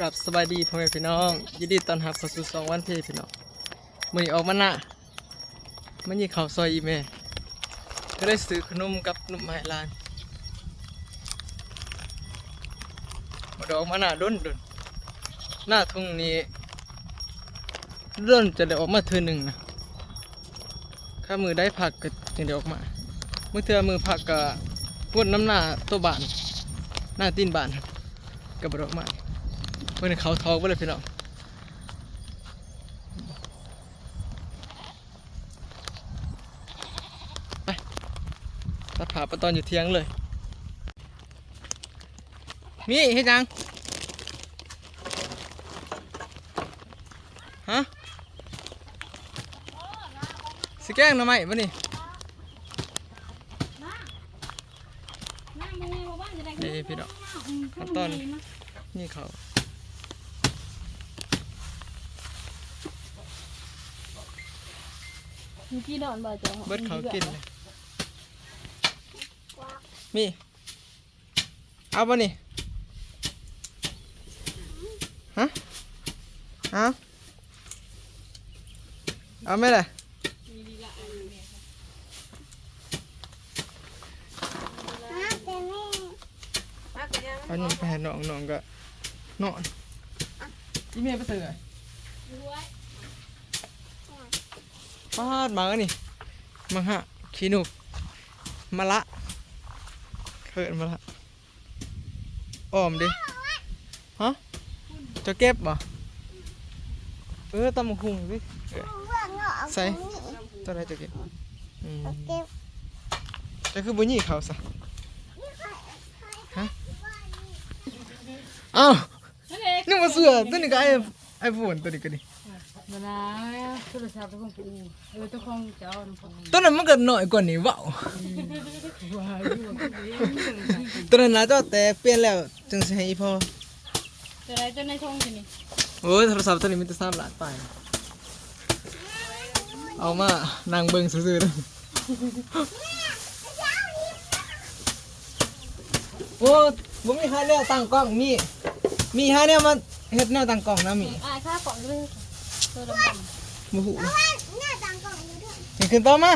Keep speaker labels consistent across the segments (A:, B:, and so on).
A: กับสบายดีพ่อแม่พี่น้องยินดีต้อนรับเข้าสู่สองวันพี่พี่น้องมือออกมาหน้ามันยิงข้าวซอยอีแม่ก็ได้ซื้อขนมกับนมไม้ร้านมาดอกมาหน้าด้นด้นหน้าทุ่งนี้ด้นจะได้ออกมาเทือหนึ่งนะถ้ามือได้ผักก็จึงได้ออกมา เมื่อเทื่อมือผักก็พ่นน้ำหน้าตัวบานหน้าตีนบานกับบดอกไม้ เมื่อนี้เขาทองไปเลยพี่น้องไปตัดผ่าปตอนอยู่เที่ยงเลย มีเฮ็ดยังฮะสิแกล้งหน่อไม้ปะนี่นี่พี่น้องตอนนี่เขา
B: มีพี่นอนบ่จ้ะ
A: เบิดเขากินเลยมีเอาปะนี่ฮะเอาเอาไหมล่ะเอาหนุ่มไปหาน้องน้องก็นอนอีเมลไปเสือ ฟาดมาแล้วนี่มาฮะขี้หนุกมาละเขินมาละอ้อมดิฮะจะเก็บบ่เออตำบักหุงสิเออใส่ตัวไหนจะเก็บอืมจะคือบุญยี่เขาซะฮะเอ้านี่มาเสือตัวนี้ก็ไอ้ไอ้ฝนตัวนี้ก็ดิ
B: เวลาโทรศัพท์ของกูเออเจ้าของเจ้าน้องของ
A: ตัวนั้นมันก็น้อยกว่านี้เว้า
B: ว่าอยู่กับกู
A: ตัวนั้นนะเจ้าแต่เปลี่ยนแล้วจึงสิให้อีพ่อ
B: จะได้จนในช่องที่นี่
A: โอ้ยโทรศัพท์ตัวนี้มันจะสามล้านไปเอามานั่งเบิ่งซื่อๆเลยโอ้บ่มีหาแนวตั้งกล้องมี มีหาแนวมาเฮ็ดแนวตั้งกล้องนะมี
B: อ่าค่าก่อนด้วย ตัวดำ
A: บ่ฮู้นี่ขึ้นต่อมา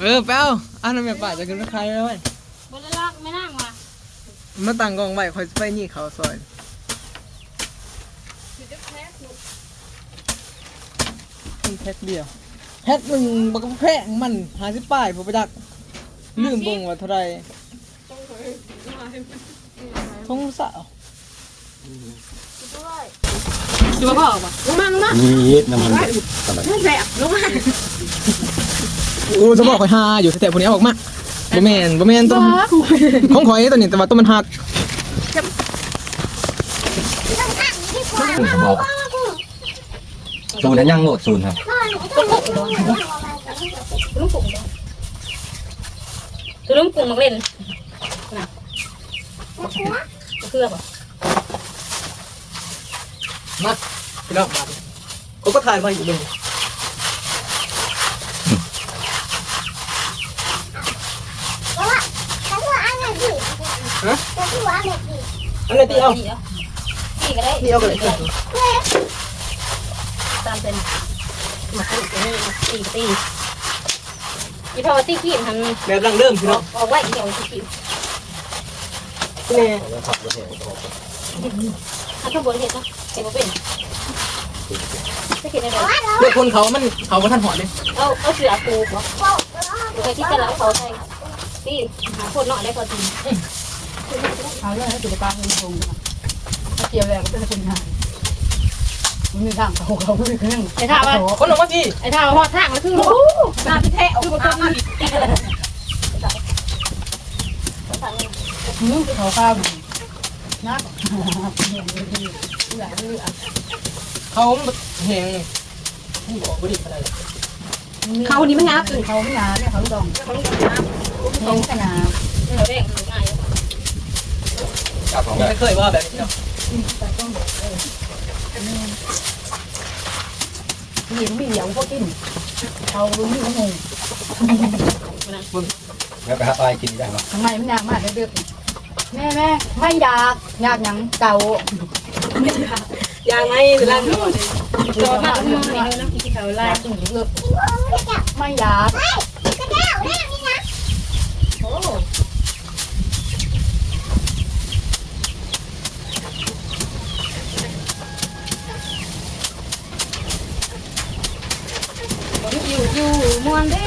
A: เออไปเอาอันนั้นแม่ป้าจะขึ้นไปขายไว้
B: ๆบนลักไม่นั่งว่ะ
A: มาตั้งกล้องไว้ค่อยสิไปนี่เขาซอยมีแพ็คเดียวแพ็คหนึ่งบักแพงมันหาสิป้ายผมไปดักลืมเบิ่งว่าเท่าไรทงสาว จะมาพ่อป่ะ
C: นี่น้ำมันสบาย
A: โอ้จะบอกข่อยหาอยู่แต่พวกนี้เอาออกมาบ่แม่นบ่แม่นต้นของข่อยตัวนี้แต่ว่าต้นมันหัก
C: บอกศูนย์นั้นยังโหลดศูนย์ครับ
B: คือลุงกุ้งมาเล่นนะเพื่อป่ะ
A: มาพี่น้องมาเขาก็ถ่ายมาอยู่เลยฮะอันไหนตีเอา
B: ตีก็ได้
A: ตีเอากันเลย
B: ตามเป็นมาตีตีตีอีพอตีขีดทำ
A: แบบดังเดิมพี่น้อง
B: เอาไว้เดี๋ยวตีขีด
A: แน่
B: ถ้าข้างบนเห็นนะ เห็นว่าเป็นไม่เห็นอะไร
A: เด็กคนเขามันเขาบ่ทันหอดเลย
B: เอาเอาเสือปูเหรอหรือใครที่จะรับเขาใส่ตีหาคนหน่อยได้ก่อนที
D: เอาเรื่องให้สุขภาพเป็นคงนะถ้าเกี่ยวแล้วก็เป็นคนงานมันมีทางเขาเขาไม่ได้เครื่อง
B: ไอ้ท่าว่า
A: คนออกมาพี่
B: ไอ้ท่าว่าพอทางแล้วคือรู้หน้าพี่แท้คือมันต้องมี
D: มือเขาข้าวนะ
A: เขาแหงผู้บอกบ่ดีอะไร
B: เขานี่ไม่งับ
D: เขาไม่งานเนี่ยเขาดองเขาไม่งาน
B: เขาเด้งง่าย
C: กับของแบบ
A: ไม่เคยว่าแบบนี้เนาะ
D: มีมีเหลียวก็กินเขารู้มีงง
C: แล้วไปหาปลากินได้ไหม
D: ทำไมไม่ยากมากเด็กแม่แม่ไม่อยากอยากหยังเก่า
B: ไม่ใช่ค่ะยางไม่ร่างหน่อยรอหน้าหน่อยน้ำกินเขาไล่
D: ตุ่มเงือกไม่ยาก
B: อยู่อยู่มวนได้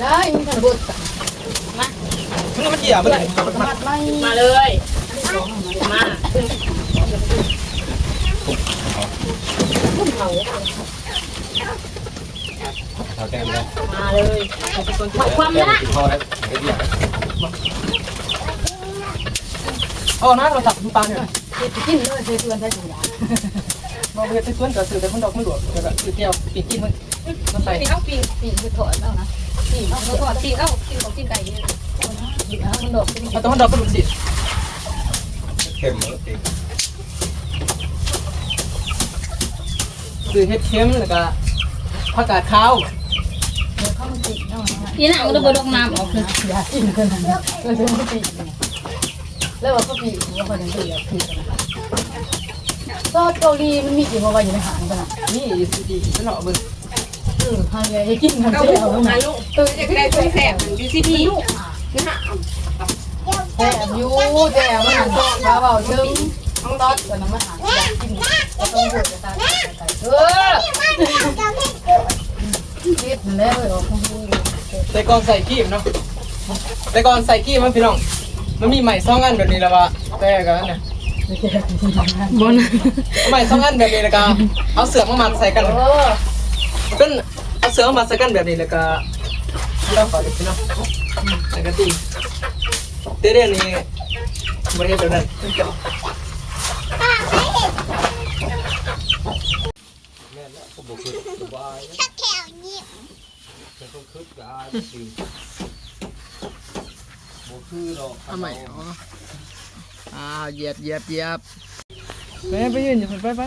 D: ได้มีขันบุตร
A: มามันเกี่ยวมัน
D: มา
B: เลยมา
C: เอาแก้มเล
B: ยาเลยเอาค
C: วาม
B: นะ
C: อแล้ว
A: อ้อน้าเราจับคุณปาเนี่ยเฮ็ด
D: กินเลยเฮ็ดเพื่อนใด้ถุงยาบ่
A: เฮ็ดเพื่อนกับสื่อแต่คนดอกไม่หลวมแต่ก็คือเตียวปีกินมันมันใส่
B: ปีเอาปี
D: ปีคือถอดเอานะปี
B: เอาถอดปีเอากินของกินไก่เนี่ย
D: เอาคนดอกเอา
A: ตัวคนดอกก็หลุดดิ
C: เข็มเลย ติ
A: ซื้อเฮ็ดเค็มแล้วก็ผักกาดขาว
D: เดี๋ยวเข้ามาปีนแล้วนะ
B: พี่น่ะมันจะบดน้ำออกคือ
D: อยากกินกันนะก็จะไม่ปีนแล้วว่าก็ปีนว่าคนยังปีนปีนซอสเกาหลีมันมีกี่ว่าอยู่ในหางกันอะ
A: นี่สิดีมันเหาะเบิ่ง
D: เออทางเลยกินมัน
B: เอา
D: เสีย
B: ลู
D: เอา
B: ก
D: มา
B: หาลูกตัวจะได้ตัวแสบอยู่ที่พี่นะ
D: แต่ยูแต่มันหันมาเบาเชิงต้องตอดกันน้ำมันหาอยากกินก็ต้องดูจะตา เออเรียบแล้วเลยของพี่
A: แต่ก่อนใส่กีบเนาะแต่ก่อนใส่กีบมันพี่น้อง มันมีใหม่สองอันแบบนี้แล้วว่าแต่ก็นั่นน่ะ
B: บน
A: ใหม่สองอันแบบนี้แล้วก็เอาเสือกมามัดใส่กัน
D: เออ
A: เป็นเอาเสือกมามัดใส่กันแบบนี้แล้วก็เราขอดิพี่น้องแล้วก็ตีเดี๋ยวนี้บริเวณแบบนั้นเป็นเกี่ยว
C: แม่แล้วก็บอกคือสบายแต่ก็คึกกายสิบอกคือดอก
A: เอาใหม่อ๋ออ้าวเหยียบเหยียบเหยียบไปไปยืนอยู่ไปไป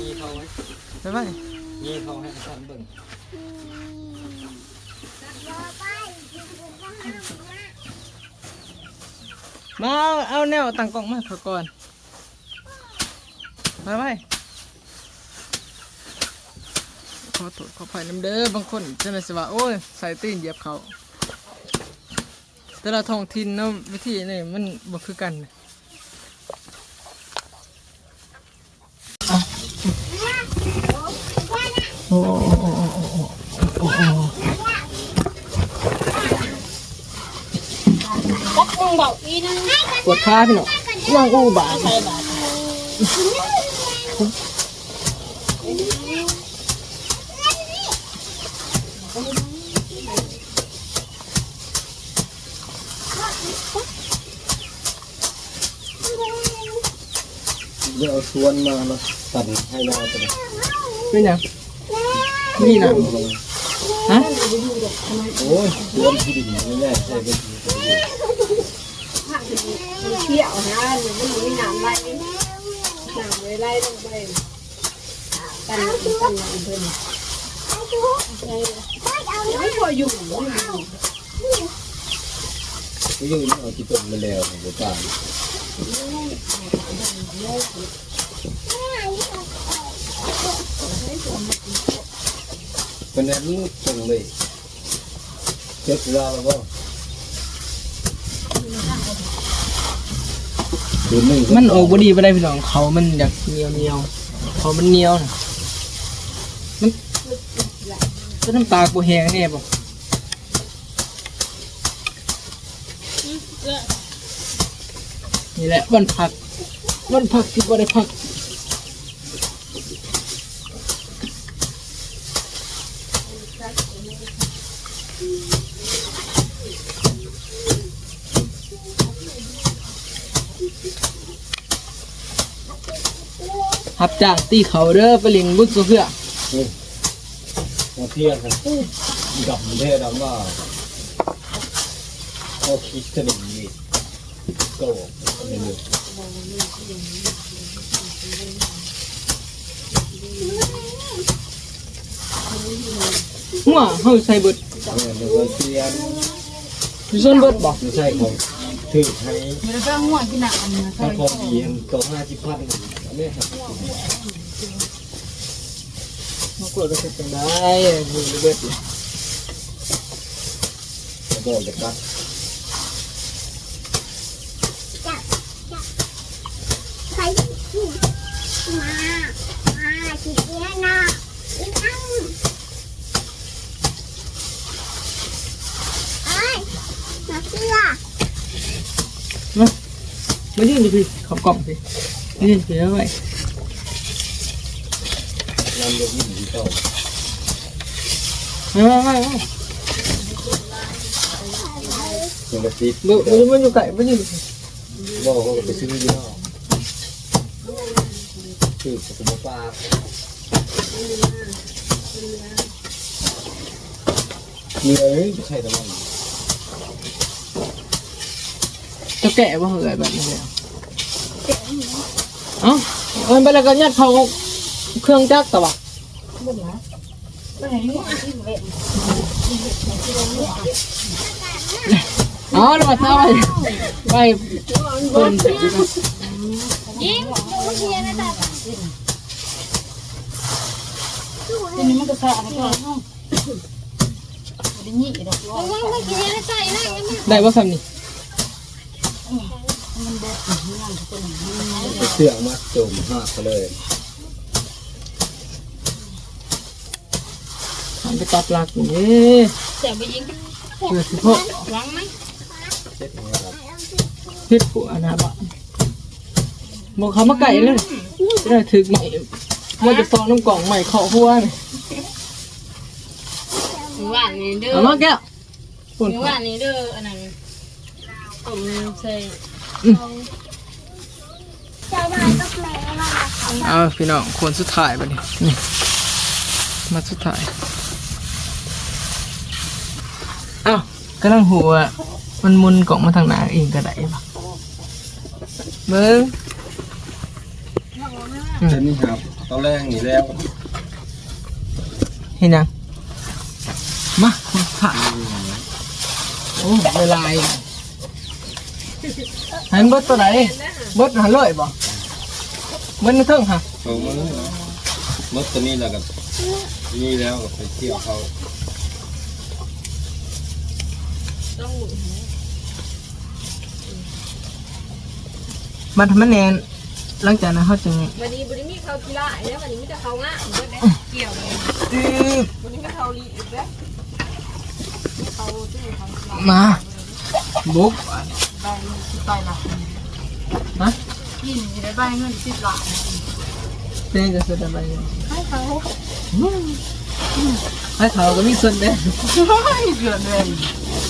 C: มีเขาไหม
A: ไปไป
C: มีเขาให้ท่านเบิ่ง
A: มาเอาแนวตั้งกล้องมาขอก่อนไปไป อโทษขอภัยน้ำเด้อบางคนจะไมสิว่าโอ้ยใส่ตีนเหยียบเขา แต่ละทองทินเนาะวิธีนี่มันบ่คือกันโอ้ปวดขาพี่หนาะนั่งอู้บาด
C: วเอาชวนมามาตัดให้ได้จะได้
A: เป็นหยังนี่นะฮะ
C: โอ้ยชวนที่ดินไม่ได้ใช่เป็น
B: เที่ยวนะมันมีน้ำไหลน้ำไหลลงไปกันกันเพิ่นไม่พออยู่
C: ก็ยังเอาที่ต้นมาแล้วของป้า เป็นแบบนี้ตรงเลยเจ็บเราแล้วก็
A: มันออกบดีไปได้พี่น้องเขามันอยากเหนียวเหนียวเขามันเหนียวนะมันจะน้ำตากูแหงแน่บ่นี่แหละวันพักวันพักที่บ่ได้พัก หับจ้างตีเขาเด้อไปเลี้ยงบุญสุเพื่อ
C: มาเที่ยงกันกับมันได้ดังว่าเขาคิดกันอย่างนี้ก็ไม่รู้
A: หัวเฮาใส่เบิด
C: เออเดี๋ยวว่าเที่ยง
A: อยู่ส่วนเบิดบ่
C: ไม่ใช่ของถือให้
D: มีแล้วก็ง่วงกินหนักอันนี้
C: ถ้าพอดีอันเก้าห้าสิบพันอั นนี้ครับ
A: มากดก็เป็นจังได้มือเบิดเลย
C: จะกจะกัด
E: ใครมามาสิเดียนะอีนั่งเอ้ยมาเสื้อ
A: มายืนดิพี่ขอบกล่องสิ ยืนเสียไว้
C: นำเด็กยิ่งดีเก้า
A: ไม่ไม่ไม่ไม่
C: เป็นกระติบ
A: ดูดูมันอยู่ไก่มันอยู่
C: บอก เอ้าเอเอ้ยใช่แต่มัน
A: จะแกะบ่เหยแบบนี้เลยเอ้าไปแล้วก็ยัดเขาเครื่องจักรตะวะ
D: เห็นง่วงที่เว้น
A: อ๋อแล้วมาเท้าไปไปคน
E: ยิงเชียร์นะต่
D: ทีนี้มันก็สะอาดก็ห้องได้อกว่า
E: ยังไม่กินนะใส่นะยังไม่
A: ได้บ่ซ้ำนี่
D: มันเด็ดย่างทุกคน
C: ไปเสื่องมาจมหักไปเลย
A: หันไปตัดหลักนี่
E: เสียไปยิง
A: เพื่อสิพ่อ
E: วางไหม
C: เช็ดอย่างเงี้ยครับ
A: เฮ็ดผัวนะบ่บอกเขามาไก่เลยจะได้ถึกใหม่ว่าจะตอนน้ำกล่องใหม่เข้าหัวนี่
E: หวานนี่เด้อ
A: เอามาแก้วปุ่น
E: หวานนี่เด้ออันนั้นผมใส่ เจ้าบ้านก็แม่ว่า
A: เอาพี่น้องคนสุดท้ายบัดนี้นี่มาสุดท้ายอ้าวกำลังหัวมันมุนกล่องมาทางหน้าเองก็ได้ปะเบิ้ง
C: เช่นนี้ครับตอนแรกนี่แล้ว
A: เห็นยังมาคนสุดท้ายโอ้เวลาอีกเห็นเบิดตัวไหนเบิดหันเลยบ่เบิดในเทิงค่ะ
C: สองมือนะมดตัวนี้แล้วกับนี่แล้วกับไปเที่ยวเขา
A: มันทำมันแนนหลังจากนั้นเขาจึง
B: วันนี้บริมีเขากีฬาเนี่ยวันนี้มีแต่เขาง่ะเบิดเด้เกี่ยวเลย
A: อือ
B: วันนี้มีเขาลีอีกแล้วเขาตื้อเขากี ฬา
A: มาบุก
D: ใบสิบใบละ
A: ฮะ
D: กินอยู่ในใบเงินสิบล้าน
A: เป็นจะสุดอะไรเนี่ย
E: ให้เขา
A: ให้เขาก็มีส่วนแบ่ง
D: เกือบเลย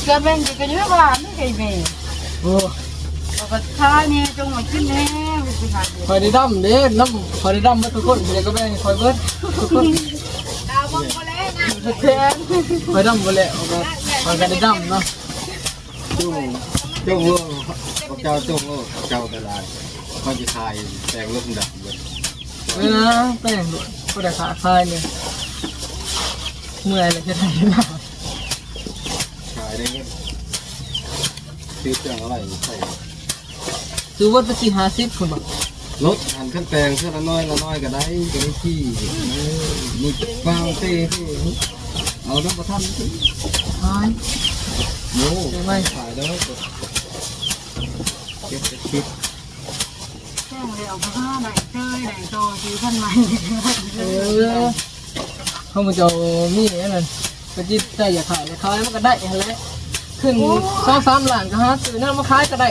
D: เกือบเป็นก็เยอะบ้านไม่เคยเมย์
A: โอ้
D: แล้วก็ท้ายเนี่ยจงมาขึ้นแน่ไปหาเด็ก
A: คอยได้ดำเด้น้ำคอยได้ดำมาทุกคนเดี๋ยวก็แบ่งให้คอยเบิดทุกคน
B: ดาวบังก็แล้วนะ
D: แทน
A: คอยดำหมดแล้วเอาก็คอยก็ได้ดำเนาะ
C: จุ้งจุ้ง เออเขาเจ้าจุ้งเออเขาเจ้าแต่ลายเขาจะทายแปลงลูกดับเลย
A: เออนะแป้งด้วยก็ได้ขาคลายเลยเมื่อยเลยจะได้มา
C: ขายได้เงินซื้อเครื่องอะไรใส่
A: ซื้อวัตถุสี่ห้าสิบคนบอก
C: รถหันขั้นแปลงเครื่องละน้อยละน้อยก็ได้ก็ได้ที่เออมีฟางเต้ที่เอาน้ำประทันสิ
A: ขาย
C: โอ้
A: ใช่ไหม
C: ขายแล้วก็ เก็บจะคิด
D: แจ้งเลยเอาผ้าไหนเคยไหนโตทีท่านใหม่
A: เออเขามาจะมีดนั่นก็จิตใจอยากขายเลยขายมันก็ได้หั่นแหละขึ้นสองสามหลังก็ฮะซื้อนั่นมาขายก็ได้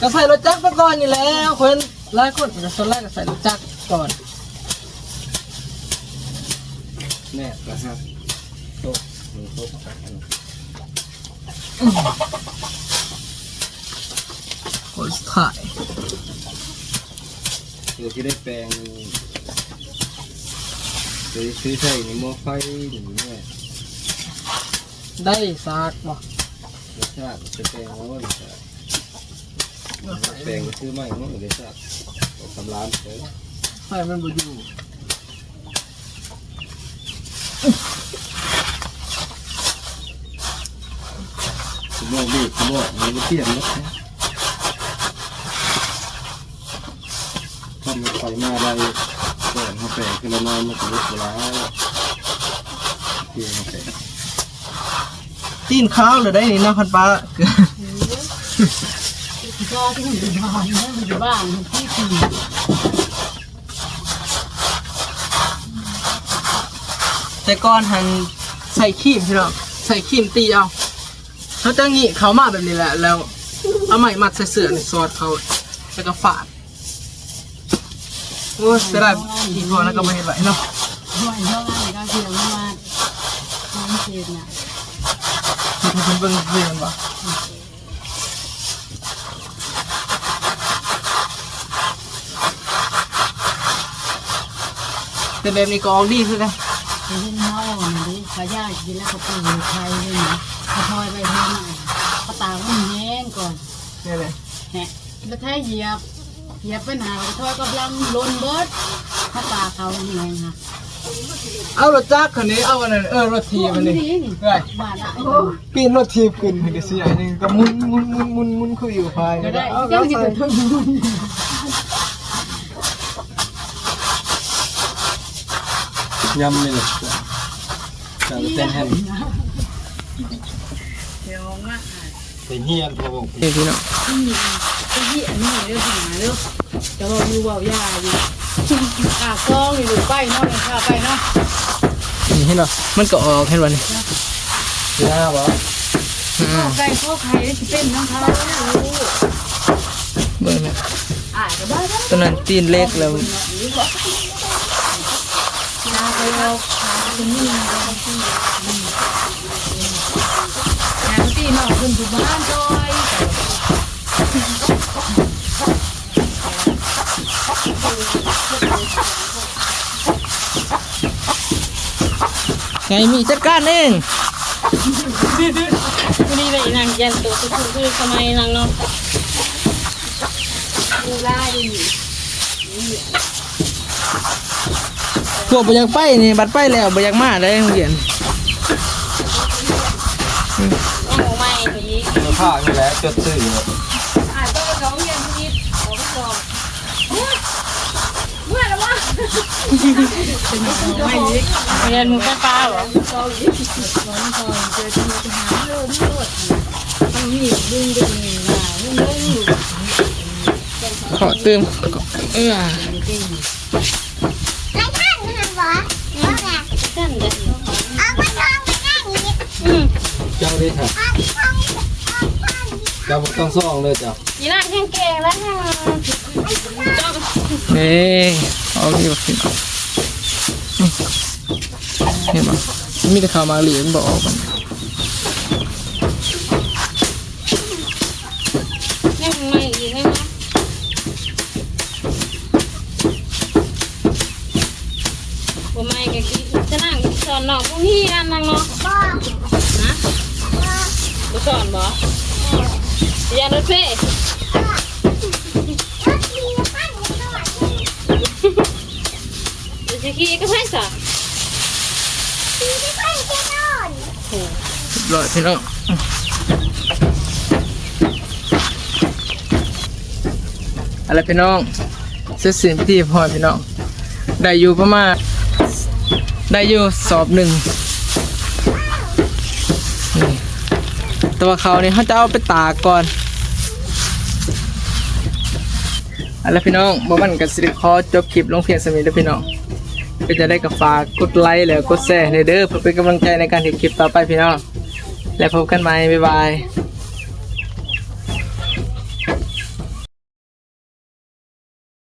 A: ก็ใส่รถจักรก่อนอยู่แล้วคนหลายคนก็ส่วนแรกก็ใส่รถจักรก่อน
C: แน่นะครับโต๊ะหนึ่งโต๊ะ ครับ
A: คนสุดท้าย
C: เดี๋ยวที่ได้แปลงเดี๋ยวซื้อใส่ในหม้อไฟหนึ่งเนี่ย
A: ได้ซากบ่
C: รสชาติจะแปลงแล้วว่ารสชาติแปลงก็ซื้อใหม่เนาะรสชาติเอาทำร้านเลย
A: ไฟมันบ่อยู่
C: คุณโม่บีบคุณโม่มันก็เปลี่ยนรสนะ ขับรถไฟมาได้แปลงเขาแปลงคือละน้อยมันก็ลุกแล้วเพียงแปลง
A: ตีนข้าวเลยได้นี่เนาะคันปลา
D: ก็ที่มันอยู่บ้านมันอยู่บ้านที่สี่
A: แต่ก่อนหันใส่ครีมพี่น้องใส่ครีมตีเอาเขาจะงี้เขามาแบบนี้แหละแล้ว เอาไหม้มัดใส่เสื้อในซอสเขาแล้วก็ฝาด โอ้ยเสียดายอีกพอแล้วก็ไม่เห็นไหวเนาะ
D: ห้อยเท่าไหร่ก็เสียมาน้องเสียน่ะ
A: มีคนเบิ่งเพื่อนบ่แต่แบบนี้ก็ออกดีคือกัน
D: ไปเห็นเฮาน่ะดิขาย่ากินแล้วเขาปลูกไทยเลยนะเขาทอยไปเท่าไหร่เขาตามันแห้งก่อน
A: นี่เลย
D: แหะแล้วถ้าเหยียบ เหยียบไปหนาเขาทอยกำลังลนเบิดเขาตาเขาแห้งค่ะ
A: เอารถจักรคันนี้เอาอันนั้นเออรถทีบอันนี้
D: นี่นี่
A: ได้
D: บ้านอะ
A: ปีนรถทีบขึ้นให้ได้เสียหนึงก็หมุนหมุนหมุนหมุนหมุนคุยอยู่ภาย
D: ก็ได้
A: เอา
D: เจ้า
A: เอา
D: ที่
A: ใส่
D: เป็นทุนบุญ
C: ยำนี่แหละจะเต้นแฮน
D: เดี๋ยวมา
C: เป็นเฮียนพอบอก
A: นี่พี่น้อง
D: ที่นี่ที่อันนี้เรื่องหาเรื่องจะบอกอยู่เบายาอยู่อะซองอยู่ไปเนาะเนี่ยค่ะไปเนาะ
A: นี่เห็นบ่มันก็ออกเห็นบ่นี่
C: ย่าบ่
A: อืม
D: ไก่ข้อไข่ได้สิเป็นน้องเขา
A: เบิ่งแม่
D: อะก็ได้ได้
A: ตอนนั้นตีนเล็กแล้ว
D: นาไปเอาขาตรงนี้นะที่งานที่นอกขึ้นอยู่บ้านจอย
A: ไงมีจัดการเอง
D: วันนี้ได้นางยันตัวตัวคือทำไมนางเนาะดูไล่ดิ
A: พวกบ่อยากไปนี่บัดไปแล้วบ่อยากมาได้โรงเรียน
D: ยังของไม่ตัวนี้
C: มาผ้านี่แหละจดซื้อ
D: อ่าต้องไปร้องเรียนที่นี่ขอสอบเมื่อแล้ววะเป็นของ ไม่ยิกเรียนมือไฟฟ้าเหรอตอนนี้ตอนตอนเจอที่ไปหาเรื่องที่รถมันมีดึงดึงมาดึงดึง
A: ขอตื่มเออ
E: ไม่ท่านทำบ่เอาไง
D: ท่านเด็ก
E: เอาไปลองไปนั่งอีก
C: เจ้าได้ค่ะ
E: เอาไปลองเอาไป
C: เจ้าบ่ต้องซ่องเลยจ้ะ
D: ยีน่าแห้งแกงแล้วแห้งจ้อง
A: เฮ้ยเอาดีกว่าพี่น้อง เห็นบ่มีแต่ข่าวมาเหรียญบออกมัน
D: ยังไม่อีกนะผมไม่ก็คิดจะนั่งสอนน้องพวกนี้อันนั่งเนาะ
E: บ่
D: นะบ่สอนบ่ยานรถเฟ่
E: รถมีปั้นอยู่ด้วย
D: เดี๋ยวจะขี่ก็ให้สะ
E: มีที่ปั้นที่นอน
A: พี่น้องอะไรพี่น้องเสร็จสิ้นพิธีพอพี่น้อง ได้อยู่ประมาณได้อยู่สอบหนึ่งตัวเขานี่เขาจะเอาไปตากก่อนอาละพี่น้องบ่มันกับสิริคอจบคลิปลงเพียงสมิธเด้อพี่น้องก็จะได้กับฝากกดไลค์แล้วกดแชร์ในเด้อเพื่อเป็นกำลังใจในการเห็นคลิปต่อไปพี่น้อง และพบกันใหม่บ๊ายบาย